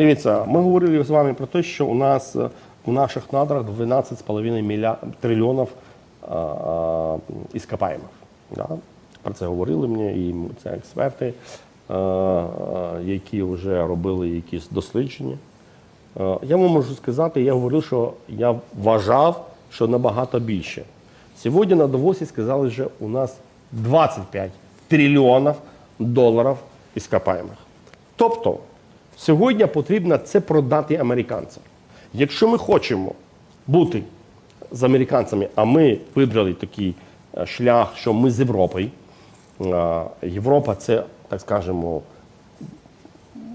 Дивіться, ми говорили з вами про те, що у нас е, у наших надрах 12,5 мілья... трильйонів іскопаємих. Да? Про це говорили мені і це експерти, а, а, які вже робили якісь дослідження. Е, Я вам можу сказати, я говорив, що я вважав, що набагато більше. Сьогодні на Давосі сказали, що у нас 25 трильйонів доларів іскопаємих. Тобто, сьогодні потрібно це продати американцям. Якщо ми хочемо бути з американцями, а ми вибрали такий е, шлях, що ми з Європою. Е, Європа це, так скажемо,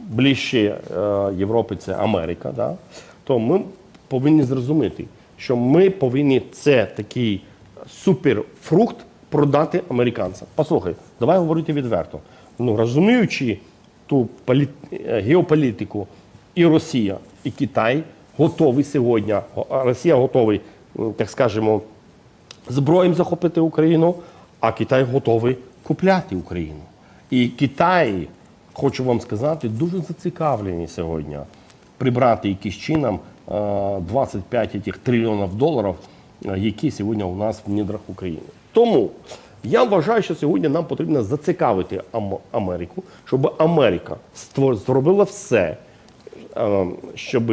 ближче е, Європи це Америка, да? то ми повинні зрозуміти, що ми повинні це такий суперфрукт продати американцям. Послухай, давай говорити відверто. Ну, розуміючи ту полі... е, геополітику, і Росія, і Китай готові сьогодні. Росія готовий, так скажемо, зброєм захопити Україну, а Китай готовий купляти Україну. І Китай, хочу вам сказати, дуже зацікавлені сьогодні прибрати якийсь чином е, 25 тих трильйонів доларів, е, які сьогодні у нас в недрах України. Тому я вважаю, що сьогодні нам потрібно зацікавити Ам- Америку, щоб Америка зробила все, е, щоб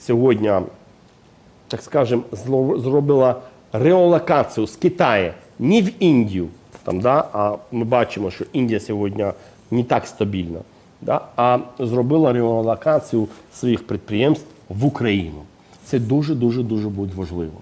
сьогодні так скажем, зло- зробила реолокацію з Китаю не в Індію, там, да, а ми бачимо, що Індія сьогодні не так стабільна, да, а зробила реолокацію своїх підприємств в Україну. Це дуже дуже дуже буде важливо.